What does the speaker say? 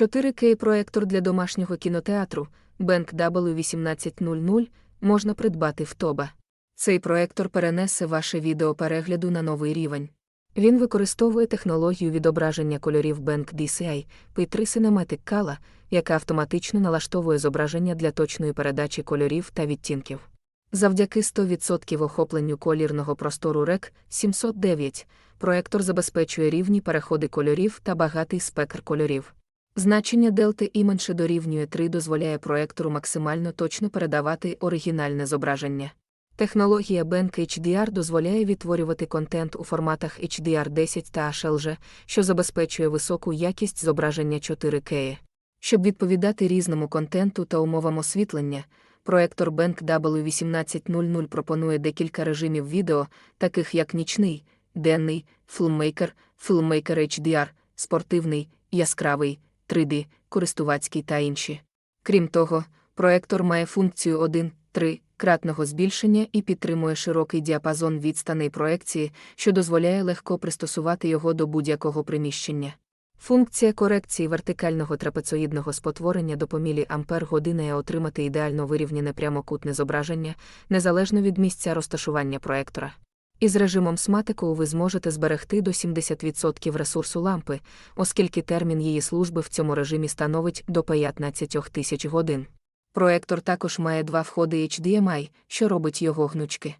4К проектор для домашнього кінотеатру Bank W1800 можна придбати в Тоба. Цей проектор перенесе ваше відеоперегляду на новий рівень. Він використовує технологію відображення кольорів Bank DCI P3 Cinematic Color, яка автоматично налаштовує зображення для точної передачі кольорів та відтінків. Завдяки 100% охопленню колірного простору REC 709 проектор забезпечує рівні переходи кольорів та багатий спектр кольорів. Значення дельти і менше дорівнює 3 дозволяє проектору максимально точно передавати оригінальне зображення. Технологія Bank HDR дозволяє відтворювати контент у форматах HDR10 та HLG, що забезпечує високу якість зображення 4К. Щоб відповідати різному контенту та умовам освітлення, проектор Bank W1800 пропонує декілька режимів відео, таких як нічний, денний, Filmmaker, Filmmaker HDR, спортивний, яскравий, 3D, користувацький та інші. Крім того, проектор має функцію 1-3 кратного збільшення і підтримує широкий діапазон відстаней проекції, що дозволяє легко пристосувати його до будь-якого приміщення. Функція корекції вертикального трапецоїдного спотворення до помілі ампер години отримати ідеально вирівняне прямокутне зображення, незалежно від місця розташування проектора. Із режимом сматику ви зможете зберегти до 70% ресурсу лампи, оскільки термін її служби в цьому режимі становить до 15 тисяч годин. Проектор також має два входи HDMI, що робить його гнучки.